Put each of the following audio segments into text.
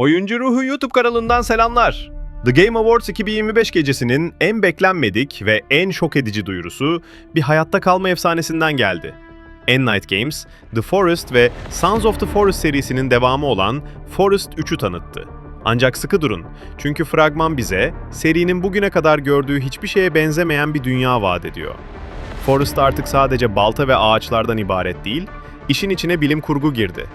Oyuncu Ruhu YouTube kanalından selamlar. The Game Awards 2025 gecesinin en beklenmedik ve en şok edici duyurusu bir hayatta kalma efsanesinden geldi. N-Night Games, The Forest ve Sons of the Forest serisinin devamı olan Forest 3'ü tanıttı. Ancak sıkı durun, çünkü fragman bize serinin bugüne kadar gördüğü hiçbir şeye benzemeyen bir dünya vaat ediyor. Forest artık sadece balta ve ağaçlardan ibaret değil, işin içine bilim kurgu girdi.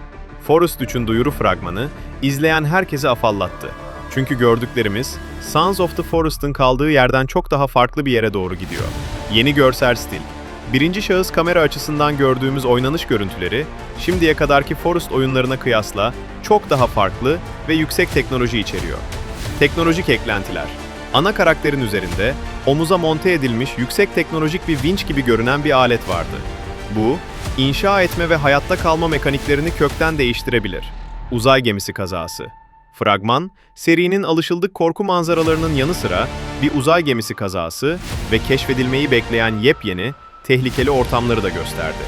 Forest 3'ün duyuru fragmanı izleyen herkesi afallattı. Çünkü gördüklerimiz Sons of the Forest'ın kaldığı yerden çok daha farklı bir yere doğru gidiyor. Yeni görsel stil, birinci şahıs kamera açısından gördüğümüz oynanış görüntüleri, şimdiye kadarki Forest oyunlarına kıyasla çok daha farklı ve yüksek teknoloji içeriyor. Teknolojik eklentiler. Ana karakterin üzerinde omuza monte edilmiş yüksek teknolojik bir vinç gibi görünen bir alet vardı. Bu, inşa etme ve hayatta kalma mekaniklerini kökten değiştirebilir. Uzay gemisi kazası. Fragman, serinin alışıldık korku manzaralarının yanı sıra bir uzay gemisi kazası ve keşfedilmeyi bekleyen yepyeni, tehlikeli ortamları da gösterdi.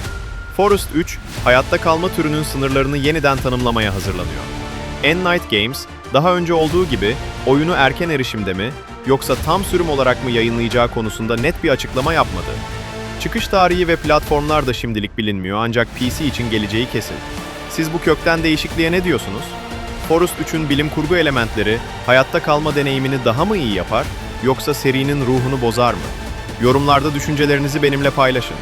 Forest 3, hayatta kalma türünün sınırlarını yeniden tanımlamaya hazırlanıyor. N-Night Games, daha önce olduğu gibi oyunu erken erişimde mi yoksa tam sürüm olarak mı yayınlayacağı konusunda net bir açıklama yapmadı. Çıkış tarihi ve platformlar da şimdilik bilinmiyor ancak PC için geleceği kesin. Siz bu kökten değişikliğe ne diyorsunuz? Forest 3'ün bilim kurgu elementleri hayatta kalma deneyimini daha mı iyi yapar yoksa serinin ruhunu bozar mı? Yorumlarda düşüncelerinizi benimle paylaşın.